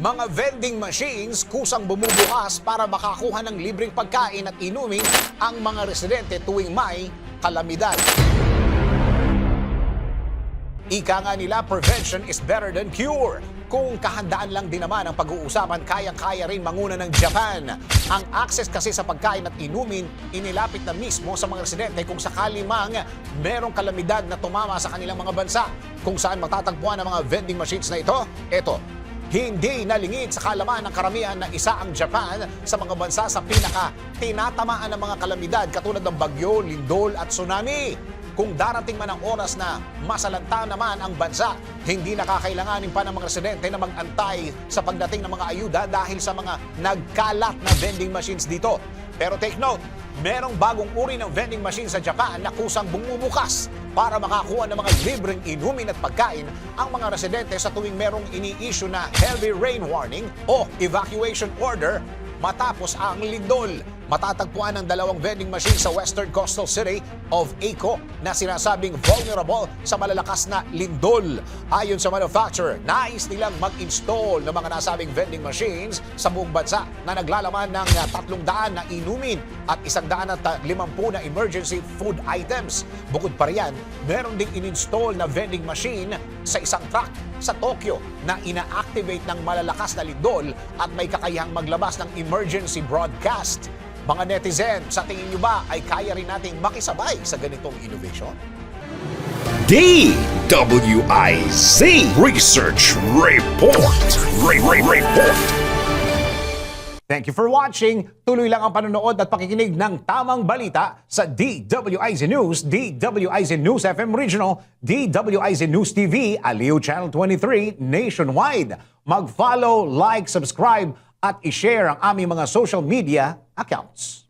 Mga vending machines kusang bumubukas para makakuha ng libreng pagkain at inumin ang mga residente tuwing may kalamidad. Ika nga nila, prevention is better than cure. Kung kahandaan lang din naman ang pag-uusapan, kayang-kaya rin manguna ng Japan. Ang access kasi sa pagkain at inumin, inilapit na mismo sa mga residente kung sakali mang merong kalamidad na tumama sa kanilang mga bansa. Kung saan matatagpuan ang mga vending machines na ito, ito, hindi nalingid sa kalaman ng karamihan na isa ang Japan sa mga bansa sa pinaka tinatamaan ng mga kalamidad katulad ng bagyo, lindol at tsunami. Kung darating man ang oras na masalanta naman ang bansa, hindi nakakailanganin pa ng mga residente na mag-antay sa pagdating ng mga ayuda dahil sa mga nagkalat na vending machines dito. Pero take note, merong bagong uri ng vending machine sa Japan na kusang bumubukas para makakuha ng mga libreng inumin at pagkain ang mga residente sa tuwing merong ini-issue na heavy rain warning o evacuation order matapos ang lindol. Matatagpuan ang dalawang vending machine sa western coastal city of Aco na sinasabing vulnerable sa malalakas na lindol. Ayon sa manufacturer, nais nilang mag-install ng mga nasabing vending machines sa buong bansa na naglalaman ng ah, 300 na inumin at 150 na emergency food items. Bukod pa riyan, meron ding in-install na vending machine sa isang truck sa Tokyo na ina-activate ng malalakas na lindol at may kakayahang maglabas ng emergency broadcast. Mga netizen, sa tingin nyo ba ay kaya rin nating makisabay sa ganitong innovation? DWIZ Research Report. Re- Re- Report. Thank you for watching. Tuloy lang ang panonood at pakikinig ng tamang balita sa DWIZ News, DWIZ News FM Regional, DWIZ News TV, Aliw Channel 23, nationwide. Mag-follow, like, subscribe, at i-share ang aming mga social media accounts.